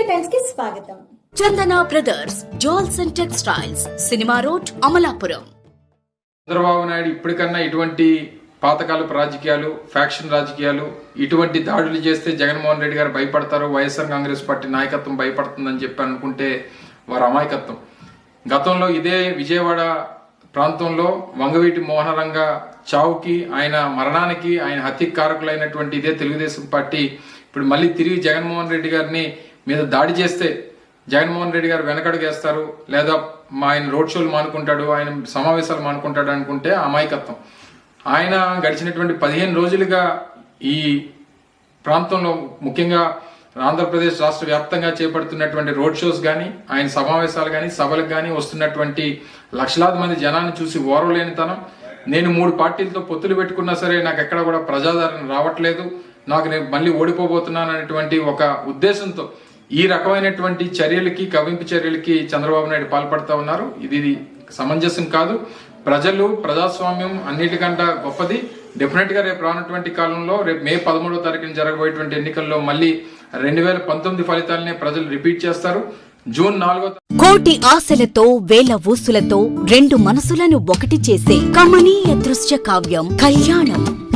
స్వాగతం. Chandana brothers jewels and textiles cinema road Amalapuram. Chandrababu Naidu ఇప్పటికన్నా ఇటువంటి పాతకాలపు రాజకీయాలు ఫ్యాక్షన్ రాజకీయాలు ఇటువంటి దాడులు చేస్తే జగన్మోహన్ రెడ్డి గారు భయపడతారు వైఎస్ఆర్ కాంగ్రెస్ పార్టీ నాయకత్వం భయపడుతుందని చెప్పి అనుకుంటే వారి అమాయకత్వం. గతంలో ఇదే విజయవాడ ప్రాంతంలో వంగవీటి మోహనరంగ చావుకి ఆయన మరణానికి ఆయన హత్యకు కారకులైనటువంటి ఇదే తెలుగుదేశం పార్టీ ఇప్పుడు మళ్ళీ తిరిగి జగన్మోహన్ రెడ్డి గారిని మీద దాడి చేస్తే జగన్మోహన్ రెడ్డి గారు వెనకడుగేస్తారు లేదా మా ఆయన రోడ్ షోలు మానుకుంటాడు ఆయన సమావేశాలు మానుకుంటాడు అనుకుంటే అమాయకత్వం. ఆయన గడిచినటువంటి పదిహేను రోజులుగా ఈ ప్రాంతంలో ముఖ్యంగా ఆంధ్రప్రదేశ్ రాష్ట్ర వ్యాప్తంగా చేపడుతున్నటువంటి రోడ్ షోస్ కానీ ఆయన సమావేశాలు కానీ సభలకు కానీ వస్తున్నటువంటి లక్షలాది మంది జనాన్ని చూసి ఓరవలేనితనం. నేను మూడు పార్టీలతో పొత్తులు పెట్టుకున్నా సరే నాకు ఎక్కడ కూడా ప్రజాదరణ రావట్లేదు. నాకు నేను మళ్ళీ ఓడిపోబోతున్నాను అనేటువంటి ఒక ఉద్దేశంతో ఈ రకమైనటువంటి చర్యలకి కవింపు చర్యలకి చంద్రబాబు నాయుడు పాల్పడతా ఉన్నారు. ఇది సమంజసం కాదు. ప్రజలు ప్రజాస్వామ్యం అన్నిటికంటే గొప్పది. డెఫినెట్గా రేపు రానటువంటి కాలంలో రేపు మే పదమూడవ తారీఖున జరగబోయేటువంటి ఎన్నికల్లో మళ్ళీ రెండు వేల పంతొమ్మిది ఫలితాలనే ప్రజలు రిపీట్ చేస్తారు. జూన్ నాలుగో కోటి ఆశలతో వేల ఊసులతో రెండు మనసులను ఒకటి చేసే కమనీయ దృశ్య కావ్యం కళ్యాణం.